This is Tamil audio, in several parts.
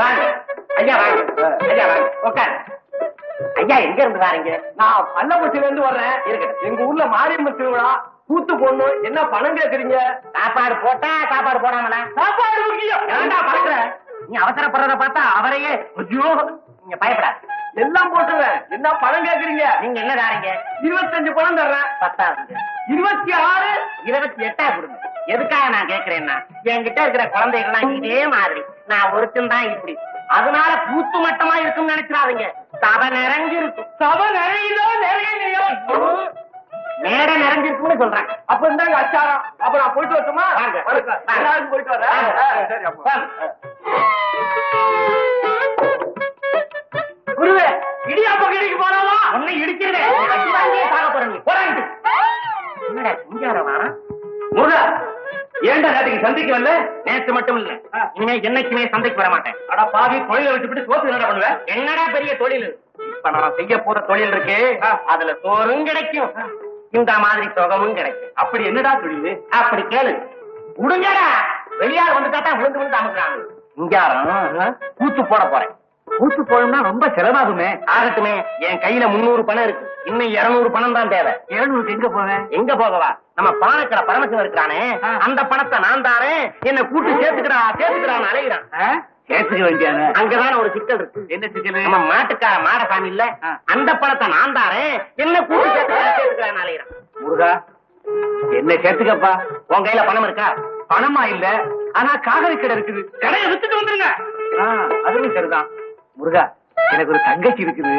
வாங்க. ஐயா வாங்க. ஐயா வாங்க. உட்காரு ஐயா எங்க இருந்து வாரீங்க? நான் பள்ளப்பட்டியில இருந்து வர்றேன். இருக்கட்டும். எங்க ஊர்ல மாரியம்மன் திருவிழா. கூத்து போடணும். என்ன பணம் கேக்குறீங்க? சாப்பாடு போட்டா சாப்பாடு போடாமலா சாப்பாடு முக்கியம் ஏன்டா பறக்குற? நீ அவசரப்படுறத பார்த்தா அவரையே ஐயோ நீங்க பயப்படாது. எல்லாம் போட்டுறேன் என்ன பணம் கேக்குறீங்க? நீங்க என்ன தாரீங்க இருபத்தஞ்சு பணம் தர்றேன். பத்தாவது. இருபத்தி ஆறு? இருபத்தி எட்டா கொடுங்க. எதுக்காக நான் கேக்குறேன்னா என்கிட்ட இருக்கிற குழந்தைகள்லாம் இதே மாதிரி. நான் ஒருத்தன் தான் இப்படி. அதனால பூத்து மட்டமா இருக்கும்னு நினைச்சிடாதீங்க. சபை நிறைஞ்சு இருக்கும். சபை நிறையுதோ நிறையலையோ? மேடை நிறைஞ்சிருக்கும்னு சொல்றேன். அப்ப இந்தாங்க அச்சாரம். அப்ப நான் போயிட்டு வரட்டுமா? போயிட்டு வரேன். குருவே இடியாப்ப கடைக்கு போலாமா? உன்னை இடிச்சிருவேன். போறாங்க என்னடா முருகா ஏன்டா நேற்றுக்கு சந்தைக்கு வரல நேத்து மட்டும் இல்ல. இனிமே என்னைக்குமே சந்தைக்கு வர மாட்டேன். அட பாவி தொழிலை விட்டுவிட்டு சோத்து என்ன பண்ணுவேன் என்னடா பெரிய தொழில்? இப்ப நான் செய்ய போற தொழில் இருக்கு. அதுல சோறும் கிடைக்கும். இந்த மாதிரி சுகமும் கிடைக்கும். அப்படி என்னடா தொழில்? அப்படி கேளு. உடுங்கடா. வெளியார் வந்துட்டா தான் விழுந்து விழுந்து அமுக்குறாங்க. இங்காரம் கூத்து போட போறேன். கூத்து போகணும்னா ரொம்ப செலவாகுமே. ஆகட்டுமே என் கையில முன்னூறு பணம் இருக்கு. இன்னும் இருநூறு பணம் தான் தேவை. எழுநூறுக்கு எங்க போவேன் எங்க போகவா? நம்ம பானக்கடை பரமசிவம் இருக்கிறானே. அந்த பணத்தை நான் தாரேன். என்ன கூட்டு சேர்த்துக்கிறா சேர்த்துக்கிறான்னு அலைகிறான் சேர்த்துக்க வேண்டியானே அங்கதான ஒரு சிக்கல் இருக்கு. என்ன சிக்கல்? நம்ம மாட்டுக்கார மாடசாமி இல்ல. அந்த பணத்தை நான் தாரேன். என்ன கூட்டு சேர்த்துக்கிறா சேர்த்துக்கிறான்னு அலைகிறான் முருகா என்ன சேர்த்துக்கப்பா. உன் கையில பணம் இருக்கா? பணமா இல்ல. ஆனா காதலி கடை இருக்குது. கடையை வித்துட்டு வந்துருங்க. அதுவும் சரிதான். முருகா எனக்கு ஒரு தங்கச்சி இருக்குது.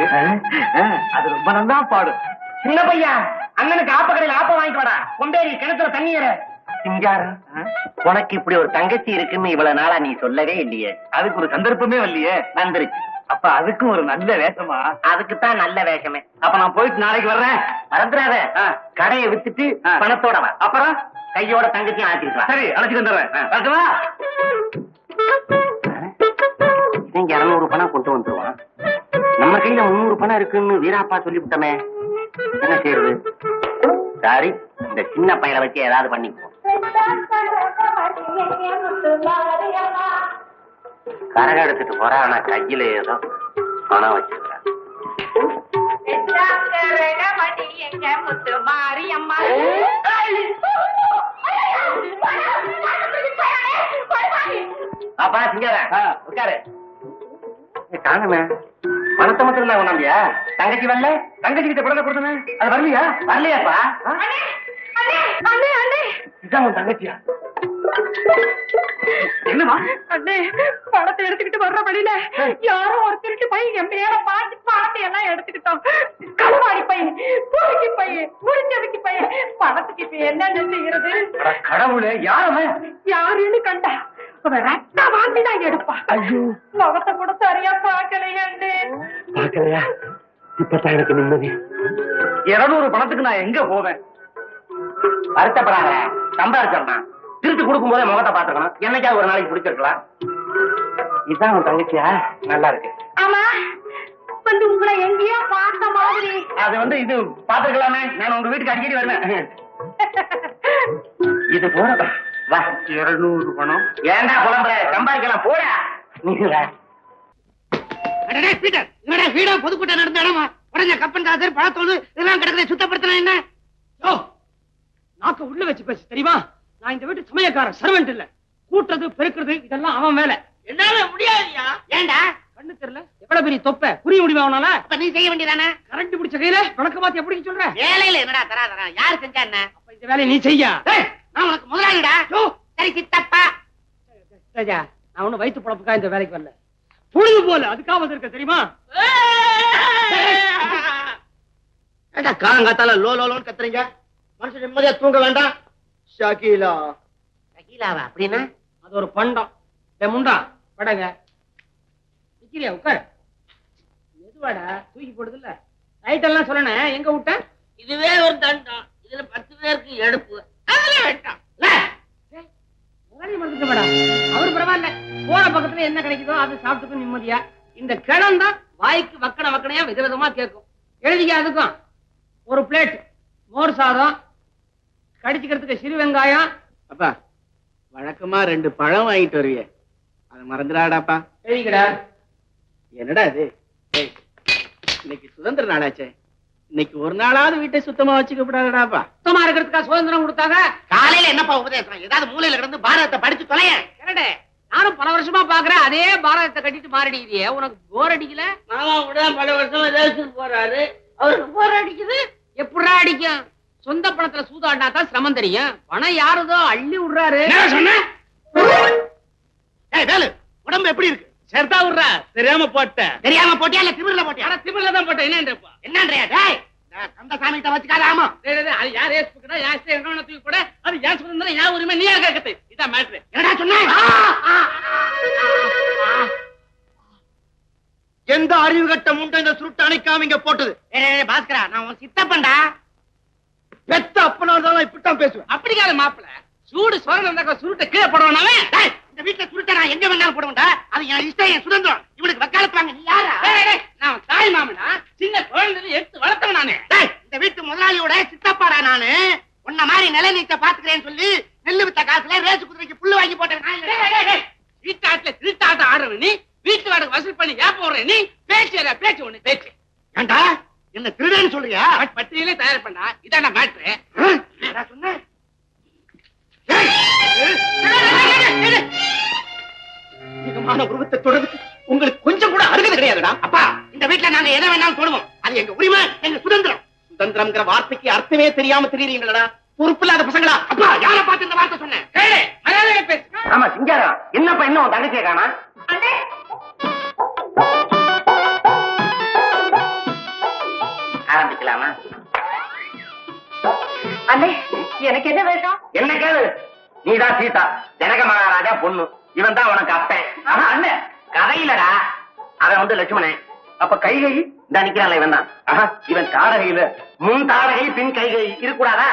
அது ரொம்ப நல்லா பாடும். சின்ன பையா அண்ணனுக்கு ஆப்ப கடையில ஆப்ப வாங்கிட்டு வாடா. கொண்டேரி கிணத்துல தண்ணி ஆ? உனக்கு இப்படி ஒரு தங்கச்சி இருக்குன்னு இவ்வளவு நாளா நீ சொல்லவே இல்லையே. அதுக்கு ஒரு சந்தர்ப்பமே வரலையே. வந்துருச்சு. அப்ப அதுக்கும் ஒரு நல்ல வேஷமா? அதுக்கு தான் நல்ல வேஷமே. அப்ப நான் போயிட்டு நாளைக்கு வர்றேன். மறந்துடாத. கடையை வித்துட்டு. பணத்தோட வா. அப்புறம்? கையோட தங்கச்சியும் ஆத்திருக்கலாம் சரி அழைச்சிட்டு வந்துடுறேன்? நீங்க இருநூறு பணம் கொண்டு வந்துருவான் நம்ம கையில முன்னூறு பணம் இருக்குன்னு வீராப்பா சொல்லிவிட்டோமே. என்ன செய்யறது சாரி இந்த சின்ன பையனை வச்சு ஏதாவது பண்ணிக்குவோம் கரகம் எடுத்துட்டு போறா ஆனா கையில ஏதோ பணம் வச்சிருக்கேன் மாரியம்மா அப்பா சிங்கார. ஆ. உட்காரு. காணுமே பணத்தை மட்டும் தான் கொண்டாந்தியா தங்கச்சி வரல? தங்கச்சி கிட்ட பணத்தை கொடுத்தனே அது வரலையா? வரலையாப்பா. இதான் உன் தங்கச்சியா? என்னமா அண்ணே பணத்தை எடுத்துக்கிட்டு வர்ற வழியில யாரோ ஒரு திருட்டு பையன் என் பேர பார்த்து பணத்தை எல்லாம் எடுத்துக்கிட்டோம். களவாடி பையன் தூக்கி பையன் முடிஞ்சதுக்கு பையன். பணத்துக்கு இப்ப என்னென்ன செய்யறது? கடவுளே யாருமே யாருன்னு கண்டா? ரத்த வாங்கி தான் எடுப்பா. ஐயோ. முகத்தை கூட சரியா பார்க்கலையே? பாக்கலையா இப்பதான் எனக்கு நிம்மதி. இருநூறு பணத்துக்கு நான் எங்க போவேன்? வருத்தப்படாத. சம்பாரிச்சிடலாம் திருட்டு கொடுக்கும் போதே முகத்தை பாத்துக்கணும் என்னைக்காவது ஒரு நாளைக்கு பிடிச்சிருக்கலாம். இதான் உன் தங்கச்சியா? நல்லா இருக்கு. ஆமா. வந்து உங்களை எங்கேயோ பார்த்த மாதிரி. அது வந்து இது பாத்துக்கலாமே நான் உங்க வீட்டுக்கு அடிக்கடி வருவேன். இது போறதா இருநூறு பணம். ஏன்டா புலம்புற? சம்பாதிக்கலாம் போடா. பீட்டர் வீடா பொதுக்கூட்டம் நடந்த இடமா? உடனே கப்பன் பழத்தோடு இதெல்லாம் கிடக்குற சுத்தப்படுத்தினா என்ன? யோ நாக்க உள்ள வச்சு பேசு தெரியுமா? நான் இந்த வீட்டு சமயக்காரன் சர்வெண்ட் இல்ல. கூட்டுறது பெருக்குறது இதெல்லாம் அவன் வேலை. என்னால முடியாதுயா? ஏன்டா கண்ணு தெரியல. எவ்வளவு பெரிய தொப்பை? புரிய முடியுமா அவனால? அப்ப நீ செய்ய வேண்டியதானே? கரண்ட் பிடிச்ச கையில விளக்க மாத்தி எப்படி சொல்ற? வேலையில என்னடா தரா தரா யாரு செஞ்சா என்ன? அப்ப இந்த வேலையை நீ செய்யா. ஏய், நான் உனக்கு முதலாளிடா. சரி சித்தப்பா. ராஜா நான் ஒண்ணும் வயிற்று பொழப்புக்கா இந்த வேலைக்கு வரல. பொழுது போல அதுக்காக வந்திருக்க தெரியுமா? காலங்காத்தால லோ லோ லோன்னு கத்துறீங்க? மனுஷன் நிம்மதியா தூங்க வேண்டாம். ஷகீலா. ஷகீலாவா அப்படின்னா? அது ஒரு பண்டம். முண்டா படங்க. நிக்கிறியா உட்கார். எதுவாடா தூக்கி போடுது இல்ல ரைட் எல்லாம் சொல்லணும் எங்க விட்ட? இதுவே ஒரு தண்டம். இதுல பத்து பேருக்கு எடுப்பு. அவரு பரவாயில்ல. போற பக்கத்துல என்ன கிடைக்குதோ அதை சாப்பிட்டுக்கும் நிம்மதியா. இந்த கிழம் தான் வாய்க்கு வக்கன வக்கனையா விதவிதமா கேட்கும். எழுதிக்க அதுக்கும். ஒரு பிளேட் மோர் சாதம் கடிச்சுக்கிறதுக்கு சிறு வெங்காயம். அப்பா வழக்கமா ரெண்டு பழம் வாங்கிட்டு வருவியே. அத அதை மறந்துடாடாப்பா எழுதிக்கடா. என்னடா இது? ஏய், இன்னைக்கு சுதந்திர நாளாச்சே. இன்னைக்கு ஒரு நாளாவது வீட்டை சுத்தமா வச்சுக்கப்படாதாடாப்பா சுத்தமா இருக்கிறதுக்கா சுதந்திரம் கொடுத்தாங்க. காலையில என்னப்பா உபதேசம்? ஏதாவது மூலையில கிடந்து பாரதத்தை படிச்சு தொலைய. என்னடே நானும் பல வருஷமா பாக்குறேன். அதே பாரதத்தை கட்டிட்டு மாறிடுறியே உனக்கு போர் அடிக்கல? மாமா கூட பல வருஷமா தேசத்துக்கு போறாரு. அவருக்கு போர் அடிக்குது. எப்படிடா அடிக்கும்? சொந்த பணத்துல சூதாடினா தான் சிரமம் தெரியும். பணம் யாருதோ அள்ளி விடுறாரு. என்ன சொன்ன? ஏய் வேலு உடம்பு எப்படி இருக்கு? சேர்த்தா விடுறா. தெரியாம போட்டேன். தெரியாம போட்டியா இல்ல திமிர்ல போட்டியா? ஆனா திமிர்ல தான் போட்டேன். என்னன்றப்பா என்னன்றியா டேய் நான் கந்தசாமி கிட்ட வச்சுக்காத ஆமா. அது யார் ஏசு யார் எங்கன தூக்கி போட, அது ஏன் சுதந்திரம், ஏன் உரிமை, நீ யார் கேட்கறது? இதான் matter. என்னடா சொன்ன? எந்த அறிவு கட்ட முண்டை இந்த சுருட்டு அணைக்காம இங்க போட்டது. பாஸ்கரா நான் உன் சித்தப்பன்டா. பெத்த அப்பனா இருந்தாலும் இப்படித்தான் பேசுவேன். அப்படி கால மாப்பிள சூடு சொரணம் இருந்தாக்க சுருட்டை கீழே போடுவானே டேய், இந்த வீட்டுல சுருட்ட நான் எங்க வேணாலும் போடுவேன்டா அது என் இஷ்டம் என் சுதந்திரம். இவனுக்கு வக்காலத்து வாங்க நீ யாரா? நான் தாய் மாமனா? சின்ன குழந்தை எடுத்து வளர்த்தவன் நானு. இந்த வீட்டு முதலாளியோட சித்தப்பாடா நானு. உன்ன மாதிரி நிலை நீக்க பாத்துக்கிறேன்னு சொல்லி நெல்லு வித்த காசுல ரேசு குதிரைக்கு புல்லு வாங்கி போட்டேன் நான். வீட்டாட்டுல திருட்டாட்டம் ஆடுறவன் நீ வீட்டு வாடகை வசூல் பண்ணி ஏன் போடுற நீ பேச்சு பேச்சு ஒண்ணு பேச்சு. ஏன்டா என்ன திருடன்னு சொல்றியா? பட் பத்திரிகையிலே தயார் பண்ணா இதான் மேட்ரு என்னடா சொன்ன? நாங்க எதை வேணாலும் தொடுவோம். அது எங்க உரிமை எங்க சுதந்திரம். சுதந்திரம்ங்கிற வார்த்தைக்கு அர்த்தமே தெரியாம தெரியுறீங்களடா. பொறுப்பு இல்லாத பசங்களா? அப்பா யார பார்த்து இந்த வார்த்தை சொன்னேன்? ஆமா சிங்காரம் என்னப்பா உன் தங்கச்சியை காணா? ஆரம்பிக்கலாமா? அண்ணே எனக்கு என்ன வேஷம்? என்ன கேளு? நீதான் சீதா ஜனக மகாராஜா பொண்ணு. இவன் தான் உனக்கு அப்பன் அண்ணன் கதையிலடா அவன் வந்து லட்சுமணன். அப்ப கைகை இந்த நிக்கிறான்ல இவன் தான். இவன் தாரகையில முன் தாடகை பின் கைகை இருக்கக்கூடாதா?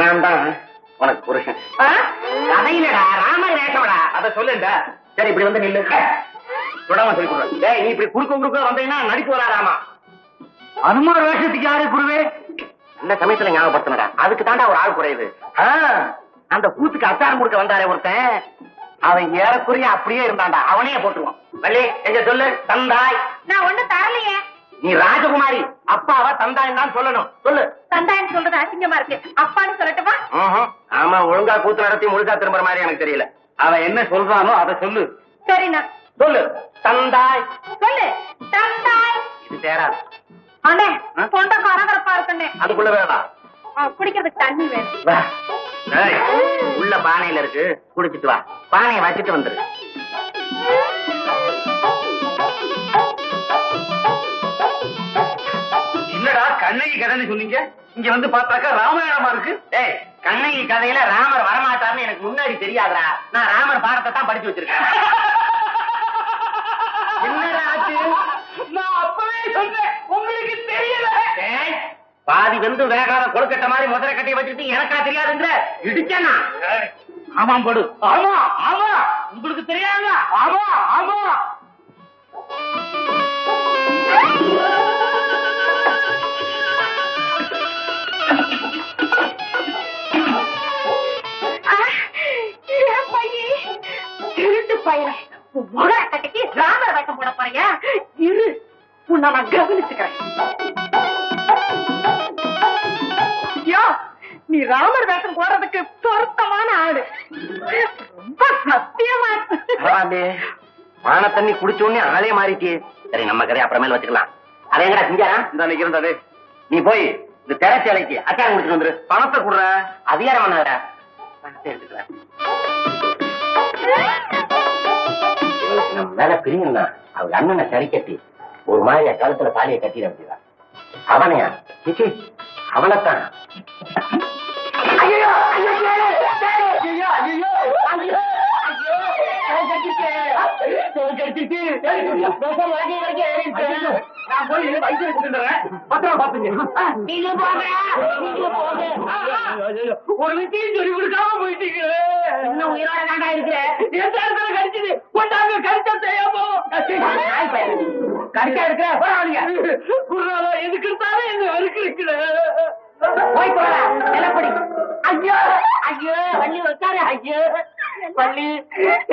நான் தான் உனக்கு புருஷன். கதையிலடா ராமர் வேஷமடா. அத சொல்லுண்டா. சரி இப்படி வந்து நில்லு. தொடாம சொல்லி கொடுறேன் நீ இப்படி குறுக்க குறுக்க வந்தீங்கன்னா நடிப்பு வராதாமா அனுமார் வேஷத்துக்கு யாரு குருவே? அந்த சமயத்துல ஞாபகப்படுத்தனடா. அதுக்கு தாண்டா ஒரு ஆள் குறையுது. அந்த கூத்துக்கு அச்சாரம் கொடுக்க வந்தாரே ஒருத்தன். அவன் ஏறக்குறைய அப்படியே இருந்தான்டா. அவனையே போட்டுருவான். வள்ளி எங்க சொல்லு? தந்தாய். நான் ஒண்ணு தரலையே. நீ ராஜகுமாரி. அப்பாவா தந்தாய் தான் சொல்லணும். சொல்லு. தந்தாயின்னு சொல்றது அசிங்கமா இருக்கு. அப்பான்னு சொல்லட்டுமா. ஆமா ஒழுங்கா கூத்து நடத்தி முழுக்கா திரும்புற மாதிரி எனக்கு தெரியல. அவன் என்ன சொல்றானோ அதை சொல்லு. சரிண்ணா. சொல்லு. தந்தாய். சொல்லு. தந்தாய். இது தேராது அண்ணே? தொண்டை கரகரப்பா இருக்குண்ணே. அதுக்குள்ள வேணாம். குடிக்கிறதுக்கு தண்ணி வேணும். உள்ள பானையில இருக்கு குடிச்சிட்டு வா. பானையை வச்சிட்டு வந்துரு. என்னடா கண்ணகி கதைன்னு சொன்னீங்க? இங்க வந்து பார்த்தாக்கா ராமாயணமா இருக்கு? டேய் கண்ணகி கதையில ராமர் வரமாட்டார்னு எனக்கு முன்னாடி தெரியாதுடா. நான் ராமர் பாடத்தை தான் படிச்சு வச்சிருக்கேன். என்னடா ஆச்சு? நான் அப்பவே சொன்னேன் உங்களுக்கு தெரியல. பாதி வந்து வேகாத கொழுக்கட்டை மாதிரி முதல கட்டி வச்சுட்டு எனக்கா தெரியாதுன்ற இடிச்சேனா ஆமாம் படு. ஆமா ஆமா. உங்களுக்கு தெரியாதா? ஆமா ஆமா. முகர கட்டிக்கு ராமர் வேஷம் போட போறியா? இரு உன்னை நான் கவனிச்சுக்கிறேன். நீ ராமர் வேஷம் போடுறதுக்கு பொருத்தமான ஆடு ரொம்ப சத்தியமா. மான தண்ணி குடிச்ச உடனே ஆளே மாறிட்டியே. சரி நம்ம கதையை அப்புறமேல வச்சுக்கலாம். அதை எங்கடா செஞ்சாரா? இந்த இருந்தது நீ போய் இந்த திரைச்சேலைக்கு அச்சாரம் கொடுத்துட்டு வந்துரு. பணத்தை குடுற. அதிகாரம் பண்ணாதடா. பணத்தை எடுத்துக்கிறேன். நம்ம மேல பிரியும்னா அவங்க அண்ணனை சரி கட்டி ஒரு மாதிரி கழுத்துல தாலியை கட்டிட அப்படிதான் அவனையா? அவனைத்தான். நான் போய் வைத்தியம் பத்திரம் பாத்துங்க. ஒரு விஷயம் சொல்லி கொடுக்காம போயிட்டீங்க இன்னும் உயிரோட தாண்டா இருக்கிற. எந்த இடத்துல கடிச்சது? கொண்டாங்க கடிச்சா செய்யாமோ. கடிச்சா இருக்கிற போறாங்க குருநாதா எதுக்கு இருந்தாலும் என்ன அறுக்கிறீங்களே போய் போடா. நிலப்படி. ஐயோ. ஐயோ வள்ளி உட்காரு. ஐயோ. பள்ளி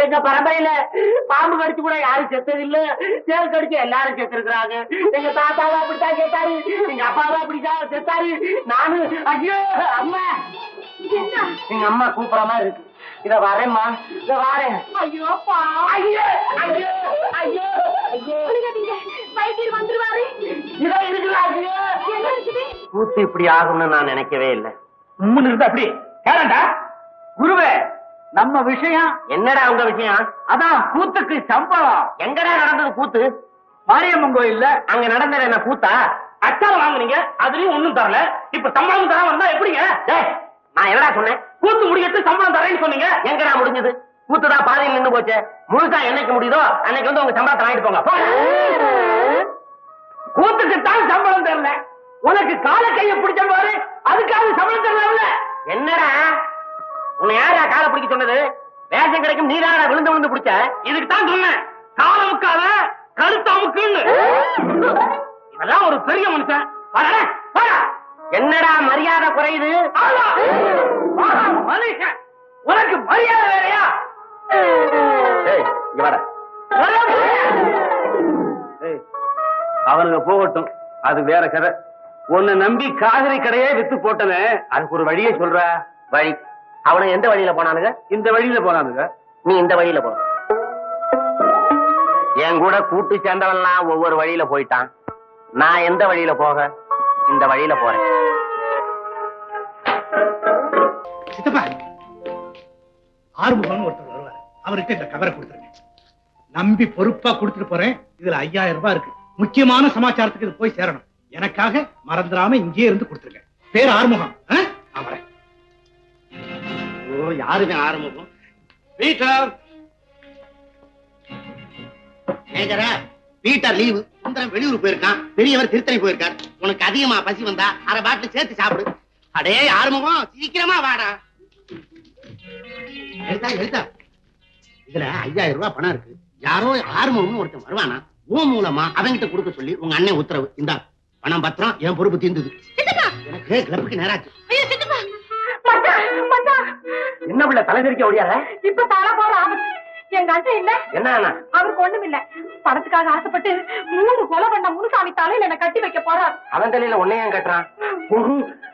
எங்க பரம்பரையில பாம்பு கடிச்சு கூட யாரும் செத்தது இல்ல தேல் கடிச்சு எல்லாரும் செத்து இருக்கிறாங்க எங்க தாத்தாவா அப்படித்தான் செத்தாரு. எங்க அப்பாவா அப்படித்தான் செத்தாரு. நானு ஐயோ அம்மா. எங்க அம்மா கூப்பிடுற மாதிரி இருக்கு. இத வரேம்மா. இத வரேன். ஐயோ ஐயோ ஐயோ ஐயோ. ஐயோ வைத்தியர் வந்துருவாரு. இதோ கூத்து இப்படி ஆகும்னு நான் நினைக்கவே இல்லை. உம்முன்னு இருந்து அப்படி. கேரண்டா குருவே நம்ம விஷயம் என்னடா உங்க விஷயம்? அதான் கூத்துக்கு சம்பளம். எங்கடா நடந்தது கூத்து மாரியம்மன் கோயில்ல. அங்க நடந்தது என்ன கூத்தா அச்சாரம் வாங்குனீங்க அதுலயும் ஒண்ணும் தரல. இப்ப சம்பளம் தர வந்தா எப்படிங்க? நான் என்னடா சொன்னேன்? கூத்து முடிக்கிட்டு சம்பளம் தரேன்னு சொன்னீங்க. எங்கடா முடிஞ்சது? கூத்து தான் பாதையில் நின்னு போச்சு. முழுசா என்னைக்கு முடியுதோ அன்னைக்கு வந்து உங்க சம்பளத்தை வாங்கிட்டு போங்க. கூத்துக்கு தான் சம்பளம் தரல. உனக்கு கால கைய பிடிச்ச பாரு பிடிக்க சொன்னது? வேஷம் கிடைக்கும் நீதாடா விழுந்து விழுந்து பிடிச்ச இதுக்கு தான் சொன்னேன். கால முக்காத கழுத்து அமுக்குன்னு. இதெல்லாம் ஒரு பெரிய மனுஷன். என்னடா மரியாதை குறையுது? மனுஷன். உனக்கு மரியாதை வேறையா? இங்க அவனுங்க போகட்டும். அது வேற கதை. உன்னை நம்பி காய்கறி கடையே வித்து போட்டனே. அதுக்கு ஒரு வழியை சொல்ற. வழி. அவனுங்க எந்த வழியில போனானுங்க? இந்த வழியில போனானுங்க. நீ இந்த வழியில போ. என் கூட கூட்டு சேர்ந்தவன்லாம் ஒவ்வொரு வழியில போயிட்டான். நான் எந்த வழியில போக? இந்த வழியில போறேன். சித்தப்பா! ஆறுமுகம்னு ஒருத்தர் வருவார். அவருக்கு இந்த கவரை கொடுத்துருங்க. நம்பி பொறுப்பா கொடுத்துட்டு போறேன். இதுல ஐயாயிரம் ரூபாய் இருக்கு. முக்கியமான சமாச்சாரத்துக்கு இது போய் சேரணும். எனக்காக மறந்துடாம இங்கேயே இருந்து கொடுத்துருங்க. பேர் ஆறுமுகம். ஆ? யாருமே ஆரம்பிக்கும் பீட்டர்! மேஜரா பீட்டர் லீவு. சுந்தரம் வெளியூர் போயிருக்கான். பெரியவர் திருத்தணி போயிருக்கார். உனக்கு அதிகமா பசி வந்தா அரை பாட்டில் சேர்த்து சாப்பிடு. அடே ஆறுமுகம் சீக்கிரமா வாடா. எழுதா எழுதா இதுல ஐயாயிரம் ரூபாய் பணம் இருக்கு. யாரோ ஆறுமுகம்னு ஒருத்தன் வருவானா உன் மூலமா அவன்கிட்ட கொடுக்க சொல்லி உங்க அண்ணன் உத்தரவு. இந்தா பணம் பத்திரம் என் பொறுப்பு தீர்ந்தது. எனக்கு கிளப்புக்கு நேராச்சு. என்ன பிள்ளை தலைதறிக்க ஓடியார இப்ப தர போற. எங்க அண்ணன் இல்ல. என்ன அவருக்கு ஒண்ணும் இல்ல. பணத்துக்காக ஆசைப்பட்டு மூணு கொலை பண்ண முனுசாமி தலையில என்ன கட்டி வைக்க போறார். அவன் தலையில உன்னையும் கட்டுறான்?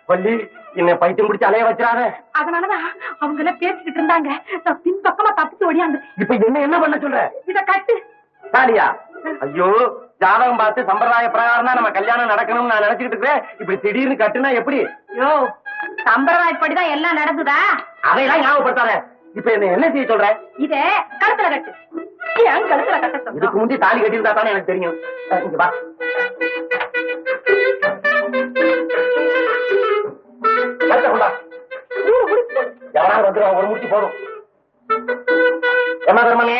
பள்ளி என்ன பைத்தியம் பிடிச்சு அலைய வச்சிடாத. அதனாலதான் அவங்க எல்லாம் பேசிக்கிட்டு இருந்தாங்க. நான் பின் பக்கமா தப்பிச்சு ஓடியாந்து. இப்ப என்ன என்ன பண்ண சொல்ற? இத கட்டு. தாலியா? ஐயோ ஜாதகம் பார்த்து சம்பிரதாய பிரகாரம் தான் நம்ம கல்யாணம் நடக்கணும்னு நான் நினைச்சுக்கிட்டு இருக்கிறேன். இப்படி திடீர்னு கட்டுனா எப்படி? யோ சம்பிரதாயப்படிதான் எல்லாம் நடந்துதா அதையெல்லாம் ஞாபகப்படுத்தாத. இப்ப என்ன என்ன செய்ய சொல்ற? இத கழுத்துல கட்டு. ஏன் கழுத்துல கட்ட இதுக்கு? முந்தி தாலி கட்டியிருந்தா தானே எனக்கு தெரியும். இங்க வா. எவனாவது வந்துருவான் ஒரு முடிச்சு போதும். ஏமா தர்மனே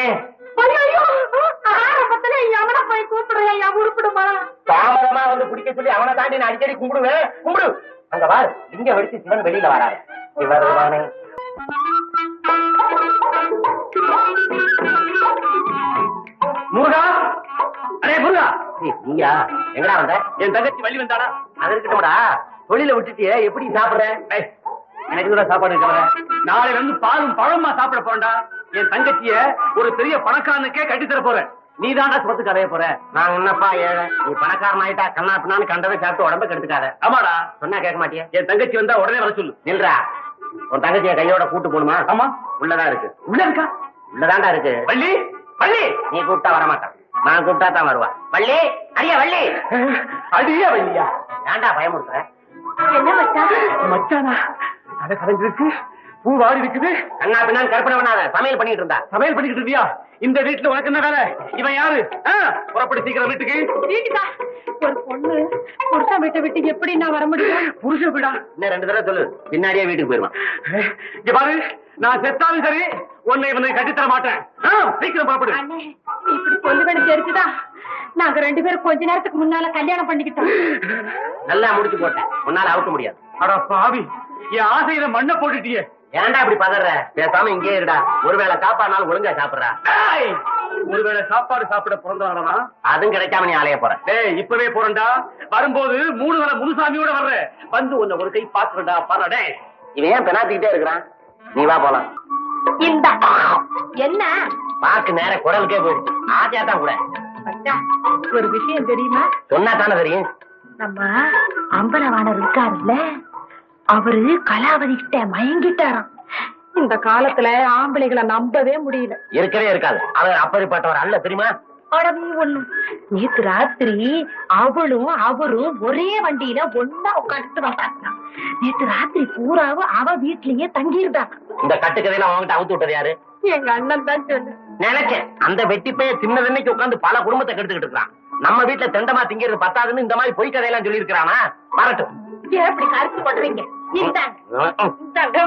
தாமதமா வந்து பிடிக்க சொல்லி அவனை தாண்டி நான் அடிக்கடி கும்பிடுவேன். கும்பிடு. அங்க பாரு இங்க வெடிச்சு சிவன் வெளியில வராரு. சிவருவானே முருகா? அடே முருகா. நீயா எங்கடா வந்த? என் தங்கச்சி வள்ளி வந்தாடா. அது இருக்கட்டும்டா. தொழில விட்டுட்டியே எப்படி சாப்பிடுற? எனக்கு கூட சாப்பாடு இருக்கிற நாளைல இருந்து பாலும் பழமா சாப்பிட போறேன்டா. என் தங்கச்சிய ஒரு பெரிய பணக்காரனுக்கே கட்டி தர போறேன். நீ தாண்டா சொத்து கதைய போற. நான் என்னப்பா ஏழை? நீ பணக்காரன் ஆயிட்டா கண்ணா பின்னான்னு கண்டதை சாப்பிட்டு உடம்ப கெடுத்துக்காத. ஆமாடா. சொன்னா கேட்க மாட்டியா? என் தங்கச்சி வந்தா உடனே வர சொல்லு. நில்றா. உன் தங்கச்சிய கையோட கூட்டு போணுமா? ஆமா. உள்ளதா இருக்கு. உள்ள இருக்கா? உள்ளதாண்டா இருக்கு. வள்ளி? வள்ளி? நீ கூப்பிட்டா வர மாட்டான் நான் கூப்பிட்டா தான் வருவா. வள்ளி? அடியா வள்ளி. அடியா வள்ளியா? ஏன்டா பயமுறுத்துற? என்ன மச்சான்? மச்சானா தலை கலைஞ்சிருக்கு பூ வாடி இருக்குது அண்ணா பின்னால் கற்பனை பண்ணாத. சமையல் பண்ணிட்டு இருந்தா. சமையல் பண்ணிட்டு இருந்தியா? இந்த வீட்டுல உனக்கு என்ன வேலை? இவன் யாரு? ஆ, புறப்பட்டு சீக்கிரம் வீட்டுக்கு. ஒரு பொண்ணு புருஷன் வீட்டை விட்டு எப்படி நான் வர முடியும்? புருஷ வீடா? இன்னும் ரெண்டு தடவை சொல்லு. பின்னாடியே வீட்டுக்கு போயிருவான் இங்க பாரு. நான் செத்தாலும் சரி உன்னை இவனை கட்டித்தர மாட்டேன். சீக்கிரம் புறப்படு. இப்படி சொல்லுவேன்னு தெரிஞ்சுதா நாங்க ரெண்டு பேரும் கொஞ்ச நேரத்துக்கு முன்னால கல்யாணம் பண்ணிக்கிட்டோம். நல்லா முடிச்சு போட்டேன். உன்னால அவுக்க முடியாது. அட பாவி என் ஆசையில மண்ணை போட்டுட்டியே. ஏன்டா இப்படி பதற? பேசாம இங்கே இருடா. ஒருவேளை சாப்பாடுனாலும் ஒழுங்கா சாப்பிடுறா. ஒருவேளை சாப்பாடு சாப்பிட பிறந்தானா அதுவும் கிடைக்காம நீ அலைய போற. டேய் இப்பவே போறேன்டா. வரும்போது மூணு வேளை முனுசாமியோட வர்ற. வந்து உன்னை ஒரு கை பாத்துறடா பாருடா இவன் ஏன் பெனாத்திக்கிட்டே இருக்கிறான்? நீ வா போலாம். இந்த என்ன? பாக்கு நேர குரலுக்கே போயிடுச்சு. ஆசையா தான் கூட. ஒரு விஷயம் தெரியுமா? சொன்னா தானே தெரியும். நம்ம அம்பலவாணர் இருக்காருல்ல? அவரு கலாவதி கிட்ட மயங்கிட்டாராம். இந்த காலத்துல ஆம்பளைகளை நம்பவே முடியல. இருக்கவே இருக்காது. அவர் அப்படிப்பட்டவர் அல்ல தெரியுமா? நேத்து ராத்திரி அவளும் அவரும் ஒரே வண்டியில ஒன்னா உட்காந்துட்டு வந்தாங்க. நேத்து ராத்திரி பூராவும் அவ வீட்லயே தங்கி இருந்தாங்க இந்த கட்டுக்கதையெல்லாம் அவங்ககிட்ட அவுத்து விட்டது யாரு? எங்க அண்ணன் தான் சொல்லு நினைச்சேன். அந்த வெட்டி பைய சின்னதன்னைக்கு உட்கார்ந்து பல குடும்பத்தை கெடுத்துக்கிட்டு இருக்கான். நம்ம வீட்டுல தெண்டமா திங்கிறது பத்தாதுன்னு இந்த மாதிரி பொய் கதையெல்லாம் சொல்லி இருக்கிறானா வரட்டும். ஏன் இப்படி கருத்து பண்றீங்க இந்தாங்க. இந்தாங்க.